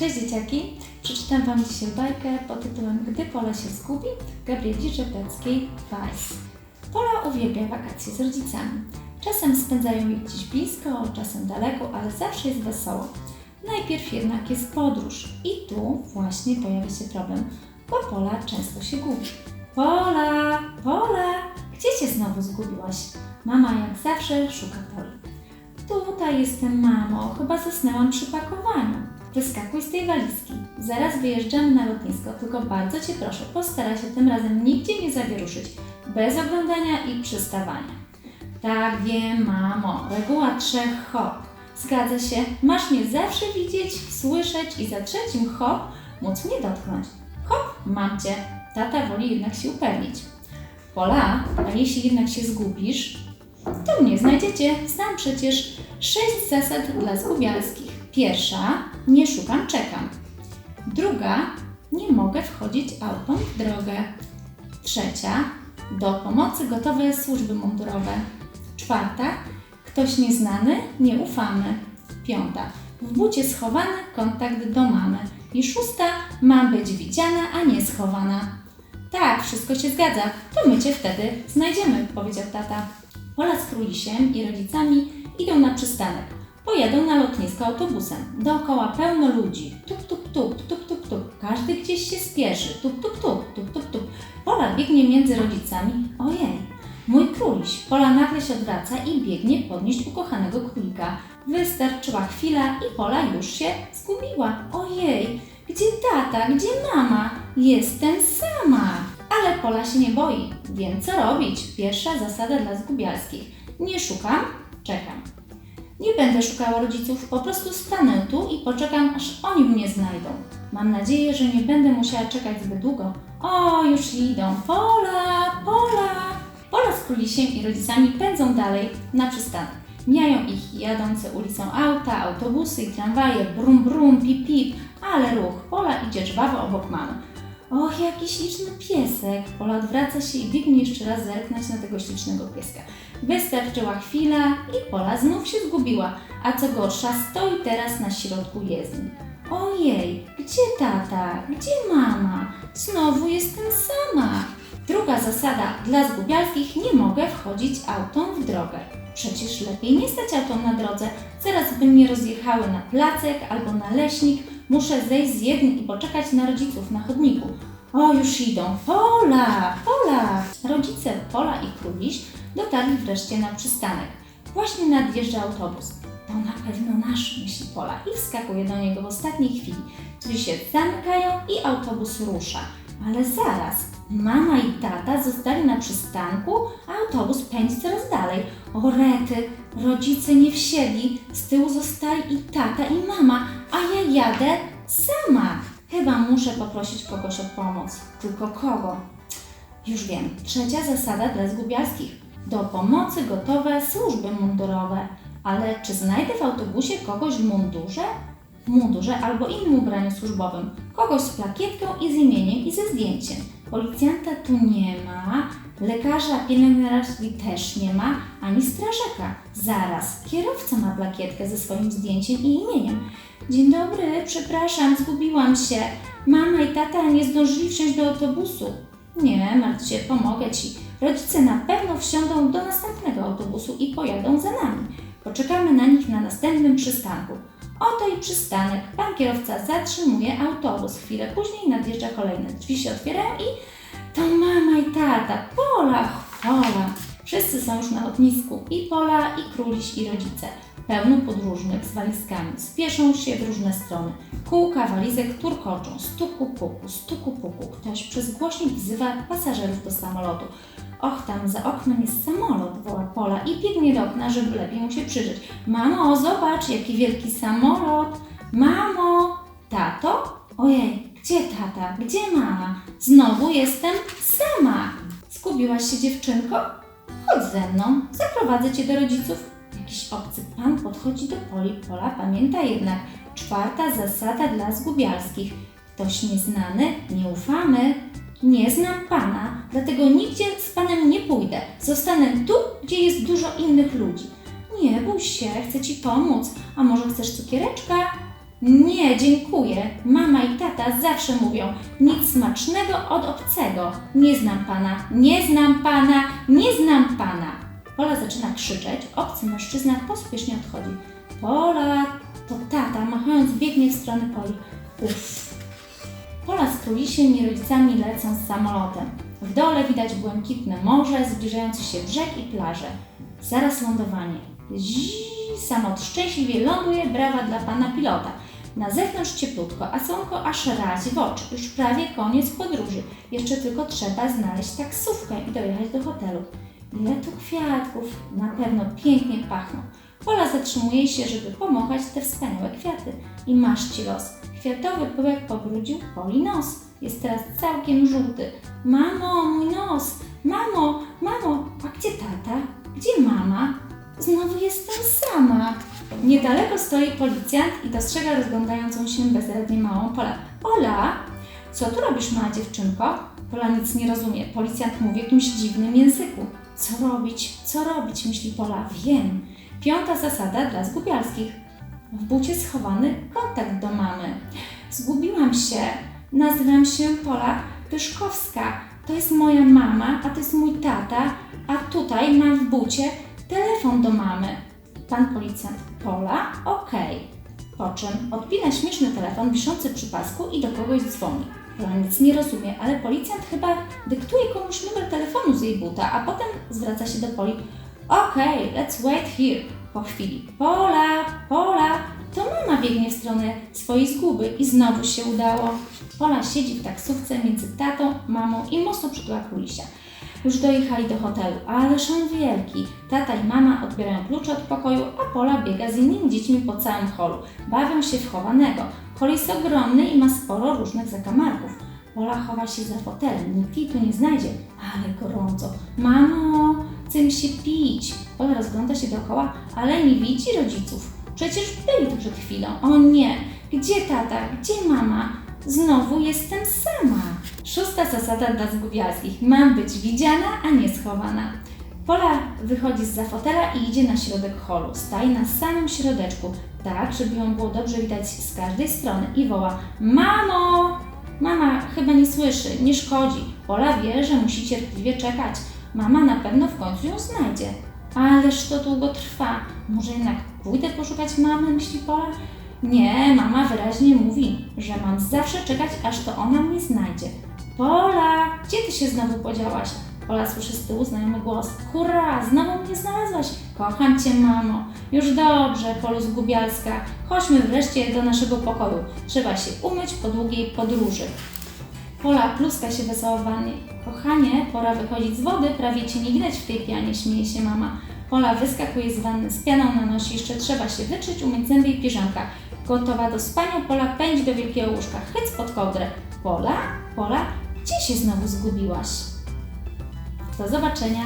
Cześć dzieciaki! Przeczytam Wam dzisiaj bajkę pod tytułem Gdy Pola się zgubi Gabrieli Rzepeckiej Weiss. Pola uwielbia wakacje z rodzicami. Czasem spędzają je gdzieś blisko, czasem daleko, ale zawsze jest wesoło. Najpierw jednak jest podróż i tu właśnie pojawia się problem, bo Pola często się gubi. Pola, Pola, gdzie Cię znowu zgubiłaś? Mama jak zawsze szuka Poli. Tutaj jestem, mamo. Chyba zasnęłam przy pakowaniu. Wyskakuj z tej walizki. Zaraz wyjeżdżamy na lotnisko, tylko bardzo Cię proszę, postaraj się tym razem nigdzie nie zawieruszyć, bez oglądania i przystawania. Tak wiem, mamo. Reguła trzech hop. Zgadza się. Masz mnie zawsze widzieć, słyszeć i za trzecim hop móc mnie dotknąć. Hop, mam Cię. Tata woli jednak się upewnić. Pola, a jeśli jednak się zgubisz, to mnie znajdziecie. Znam przecież sześć zasad dla zgubialskich. Pierwsza, nie szukam, czekam. Druga, nie mogę wchodzić autem w drogę. Trzecia, do pomocy gotowe służby mundurowe. Czwarta, ktoś nieznany, nie ufamy. Piąta, w bucie schowany, kontakt do mamy. I szósta, mam być widziana, a nie schowana. Tak, wszystko się zgadza. To my Cię wtedy znajdziemy, powiedział tata. Pola z królisiem i rodzicami idą na przystanek. Pojadą na lotnisko autobusem. Dookoła pełno ludzi. Tup, tup, tup, tup, tup, tup. Każdy gdzieś się spieszy. Tup, tup, tup, tup, tup, tup. Pola biegnie między rodzicami. Ojej, mój króliś. Pola nagle się odwraca i biegnie podnieść ukochanego królika. Wystarczyła chwila i Pola już się zgubiła. Ojej, gdzie tata, gdzie mama? Jestem sama. Ale Pola się nie boi. Wiem co robić. Pierwsza zasada dla zgubialskich. Nie szukam, czekam. Nie będę szukała rodziców, po prostu stanę tu i poczekam, aż oni mnie znajdą. Mam nadzieję, że nie będę musiała czekać zbyt długo. O, już idą. Pola, Pola! Pola z królisiem i rodzicami pędzą dalej na przystanek. Mijają ich jadące ulicą auta, autobusy i tramwaje, brum brum, pip pip, ale ruch. Pola idzie żwawo obok mamy. Och, jaki śliczny piesek! Pola odwraca się i biegnie jeszcze raz zerknąć na tego ślicznego pieska. Wystarczyła chwila i Pola znów się zgubiła, a co gorsza, stoi teraz na środku jezdni. Ojej, gdzie tata? Gdzie mama? Znowu jestem sama. Druga zasada dla zgubialskich nie mogę wchodzić autom w drogę. Przecież lepiej nie stać autom na drodze, zaraz by mnie rozjechały na placek albo na leśnik. Muszę zejść z jednym i poczekać na rodziców na chodniku. O, już idą. Pola, Pola! Rodzice Pola i Króliś dotarli wreszcie na przystanek. Właśnie nadjeżdża autobus. To na pewno nasz, myśli Pola i wskakuje do niego w ostatniej chwili. Drzwi się zamykają i autobus rusza. Ale zaraz, mama i tata zostali na przystanku, a autobus pędzi coraz dalej. O rety, rodzice nie wsiedli, z tyłu zostali i tata i mama, a ja jadę sama. Chyba muszę poprosić kogoś o pomoc. Tylko kogo? Już wiem. Trzecia zasada dla zgubialskich. Do pomocy gotowe służby mundurowe. Ale czy znajdę w autobusie kogoś w mundurze? W mundurze albo innym ubraniu służbowym. Kogoś z plakietką i z imieniem i ze zdjęciem. Policjanta tu nie ma, lekarza, pielęgniarki też nie ma, ani strażaka. Zaraz, kierowca ma plakietkę ze swoim zdjęciem i imieniem. Dzień dobry, przepraszam, zgubiłam się. Mama i tata nie zdążyli wsiąść do autobusu. Nie, martw się, pomogę ci. Rodzice na pewno wsiądą do następnego autobusu i pojadą za nami. Poczekamy na nich na następnym przystanku. Oto i przystanek. Pan kierowca zatrzymuje autobus. Chwilę później nadjeżdża kolejny. Drzwi się otwierają i to mama i tata. Pola, Pola. Wszyscy są już na lotnisku. I Pola, i króliś, i rodzice. Pełno podróżnych z walizkami. Spieszą się w różne strony. Kółka walizek turkoczą. Stuku puku, stuku puku. Ktoś przez głośnik wzywa pasażerów do samolotu. Och, tam za oknem jest samolot, woła Pola i biegnie do okna, żeby lepiej mu się przyjrzeć. Mamo, zobacz, jaki wielki samolot. Mamo, tato? Ojej, gdzie tata? Gdzie mama? Znowu jestem sama. Zgubiłaś się, dziewczynko? Chodź ze mną, zaprowadzę cię do rodziców. Jakiś obcy pan podchodzi do Poli. Pola pamięta jednak. Czwarta zasada dla zgubialskich. Ktoś nieznany, nie ufamy. Nie znam pana, dlatego nigdzie z panem nie pójdę. Zostanę tu, gdzie jest dużo innych ludzi. Nie bój się, chcę ci pomóc. A może chcesz cukiereczka? Nie, dziękuję. Mama i tata zawsze mówią: nic smacznego od obcego. Nie znam pana, nie znam pana, nie znam pana. Pola zaczyna krzyczeć, obcy mężczyzna pospiesznie odchodzi. Pola, to tata, machając biegnie w stronę Poli. Uff. Królisiem i rodzicami lecą z samolotem. W dole widać błękitne morze, zbliżający się brzeg i plaże. Zaraz lądowanie. Zii, samolot szczęśliwie ląduje, brawa dla pana pilota. Na zewnątrz cieplutko, a słonko aż razi w oczy. Już prawie koniec podróży. Jeszcze tylko trzeba znaleźć taksówkę i dojechać do hotelu. Ile tu kwiatków, na pewno pięknie pachną. Pola zatrzymuje się, żeby pomachać te wspaniałe kwiaty. I masz ci los. Kwiatowy pyłek pobrudził Poli nos. Jest teraz całkiem żółty. Mamo, mój nos! Mamo, mamo, a gdzie tata? Gdzie mama? Znowu jestem sama. Niedaleko stoi policjant i dostrzega rozglądającą się bezradnie małą Polę. Ola, co tu robisz, mała dziewczynko? Pola nic nie rozumie. Policjant mówi w jakimś dziwnym języku. Co robić? Co robić? myśli Pola. Wiem. Piąta zasada dla zgubialskich. W bucie schowany kontakt do mamy. Zgubiłam się. Nazywam się Pola Pyszkowska. To jest moja mama, a to jest mój tata, a tutaj mam w bucie telefon do mamy. Pan policjant Pola? Okej. Po czym odpina śmieszny telefon wiszący przy pasku i do kogoś dzwoni. Pola nic nie rozumie, ale policjant chyba dyktuje komuś numer telefonu z jej buta, a potem zwraca się do Poli. Okej, let's wait here. Po chwili. Pola, Pola, to mama biegnie w stronę swojej zguby i znowu się udało. Pola siedzi w taksówce między tatą, mamą i mocno przytula Królisia. Już dojechali do hotelu, ależ on wielki. Tata i mama odbierają klucze od pokoju, a Pola biega z innymi dziećmi po całym holu. Bawią się w chowanego. Hol jest ogromny i ma sporo różnych zakamarków. Pola chowa się za fotelem, nikt jej tu nie znajdzie. Ale gorąco. Mamo, chce mi się pić. Pola rozgląda się dookoła, ale nie widzi rodziców. Przecież byli tu przed chwilą. O nie, gdzie tata, gdzie mama? Znowu jestem sama. Szósta zasada dla zgubialskich. Mam być widziana, a nie schowana. Pola wychodzi z za fotela i idzie na środek holu. Staje na samym środeczku, tak, żeby ją było dobrze widać z każdej strony i woła Mamo! Mama chyba nie słyszy, nie szkodzi. Pola wie, że musi cierpliwie czekać. Mama na pewno w końcu ją znajdzie. Ależ to długo trwa. Może jednak pójdę poszukać mamy, myśli Pola? Nie, mama wyraźnie mówi, że mam zawsze czekać, aż to ona mnie znajdzie. Pola, gdzie ty się znowu podziałaś? Pola słyszy z tyłu znajomy głos. Hurra, znowu mnie znalazłaś. Kocham cię, mamo. Już dobrze, Polu Zgubialska. Chodźmy wreszcie do naszego pokoju. Trzeba się umyć po długiej podróży. Pola pluska się wesoło w wannie. Kochanie, pora wychodzić z wody, prawie cię nie widać w tej pianie, śmieje się mama. Pola wyskakuje z wanny z pianą na nosie, jeszcze trzeba się wyczyć, umyć zęby i piżamka. Gotowa do spania, Pola pędzi do wielkiego łóżka, chyc pod kołdrę. Pola, Pola, gdzie się znowu zgubiłaś? Do zobaczenia.